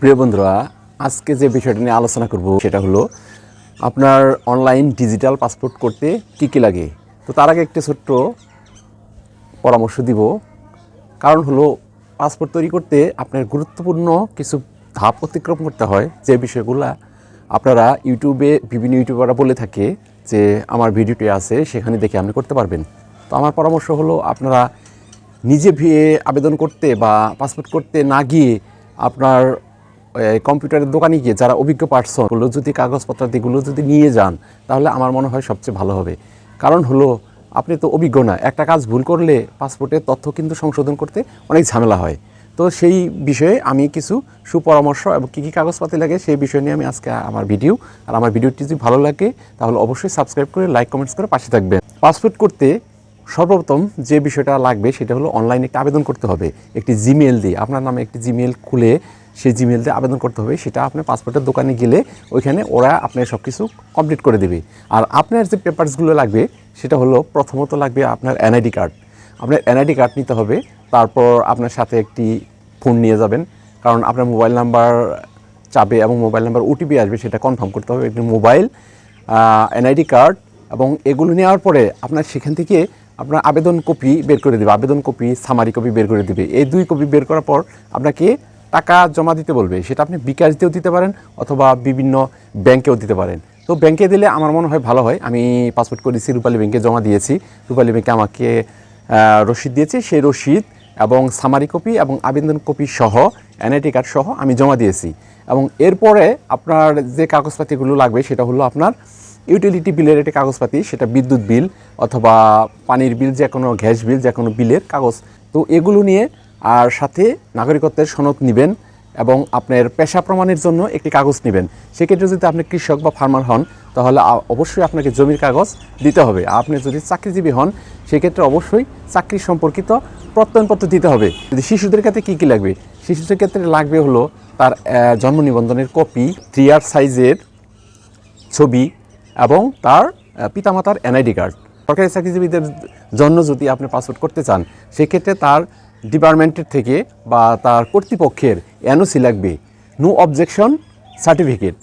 প্রিয় বন্ধুরা, আজকে যে বিষয়টা নিয়ে আলোচনা করব সেটা হলো আপনার অনলাইন ডিজিটাল পাসপোর্ট করতে কি কি লাগে। তো তার আগে একটি ছোট্ট পরামর্শ দিব। কারণ হলো, পাসপোর্ট তৈরি করতে আপনার গুরুত্বপূর্ণ কিছু ধাপ অতিক্রম করতে হয়। যে বিষয়গুলো আপনারা ইউটিউবে বিভিন্ন ইউটিউবাররা বলে থাকে যে, আমার ভিডিওটি আছে, সেখানে দেখে আপনি করতে পারবেন। তো আমার পরামর্শ হলো, আপনারা নিজে ভিয়ে আবেদন করতে বা পাসপোর্ট করতে না গিয়ে আপনার কম্পিউটারের দোকানে গিয়ে যারা অভিজ্ঞ পার্সন ওগুলো যদি কাগজপত্রাদিগুলো যদি নিয়ে যান, তাহলে আমার মনে হয় সবচেয়ে ভালো হবে। কারণ হলো, আপনি তো অভিজ্ঞ না, একটা কাজ ভুল করলে পাসপোর্টের তথ্য কিন্তু সংশোধন করতে অনেক ঝামেলা হয়। তো সেই বিষয়ে আমি কিছু সুপরামর্শ এবং কী কী কাগজপাতি লাগে সেই বিষয় নিয়ে আমি আজকে আমার ভিডিও আর আমার ভিডিওটি যদি ভালো লাগে, তাহলে অবশ্যই সাবস্ক্রাইব করে লাইক কমেন্টস করে পাশে থাকবেন। পাসপোর্ট করতে সর্বপ্রথম যে বিষয়টা লাগবে সেটা হলো অনলাইনে একটা আবেদন করতে হবে। একটি জিমেল দিয়ে, আপনার নামে একটি জিমেল খুলে সেই জিমেল দিয়ে আবেদন করতে হবে, সেটা আপনার পাসপোর্টের দোকানে গেলে ওইখানে ওরা আপনার সব কিছু কমপ্লিট করে দেবে। আর আপনার যে পেপারসগুলো লাগবে, সেটা হলো প্রথমত লাগবে আপনার এনআইডি কার্ড আপনার এনআইডি কার্ড নিতে হবে, তারপর আপনার সাথে একটি ফোন নিয়ে যাবেন, কারণ আপনার মোবাইল নাম্বার চাবে এবং মোবাইল নাম্বার ওটিপি আসবে, সেটা কনফার্ম করতে হবে একটি মোবাইল এনআইডি কার্ড এবং এগুলো নেওয়ার পরে আপনার সেখান থেকে আপনার আবেদন কপি বের করে দেবে, আবেদন কপি সামারি কপি বের করে দেবে। এই দুই কপি বের করার পর আপনাকে টাকা জমা দিতে বলবে। সেটা আপনি বিকাশ দিয়েও দিতে পারেন অথবা বিভিন্ন ব্যাংকেও দিতে পারেন। তো ব্যাংকে দিলে আমার মনে হয় ভালো হয়। আমি পাসপোর্ট করেছি, রূপালী ব্যাংকে জমা দিয়েছি। রূপালী ব্যাংকে আমাকে রসিদ দিয়েছে। সেই রসিদ এবং সামারি কপি এবং আবেদন কপি সহ এনআইটি কার্ড সহ আমি জমা দিয়েছি। এবং এরপরে আপনার যে কাগজপাতিগুলো লাগবে, সেটা হলো আপনার ইউটিলিটি বিলের একটি কাগজপাতি, সেটা বিদ্যুৎ বিল অথবা পানির বিল, যে কোনো গ্যাস বিল, যে কোনো বিলের কাগজ। তো এগুলো নিয়ে আর সাথে নাগরিকত্বের সনদ নেবেন এবং আপনার পেশা প্রমাণের জন্য একটি কাগজ নেবেন। সেক্ষেত্রে যদি আপনি কৃষক বা ফার্মার হন, তাহলে অবশ্যই আপনাকে জমির কাগজ দিতে হবে। আপনি যদি চাকরিজীবী হন, সেক্ষেত্রে অবশ্যই চাকরি সম্পর্কিত প্রত্যয়নপত্র দিতে হবে। যদি শিশুদের ক্ষেত্রে কী কী লাগবে? শিশুদের ক্ষেত্রে লাগবে হলো তার জন্ম নিবন্ধনের কপি থ্রি আর সাইজের ছবি এবং তার পিতামাতার এনআইডি কার্ড সরকারি চাকরিজীবীদের জন্য যদি আপনি পাসপোর্ট করতে চান, সেক্ষেত্রে তার ডিপার্টমেন্টের থেকে বা তার কর্তৃপক্ষের এনওসি লাগবে। No objection certificate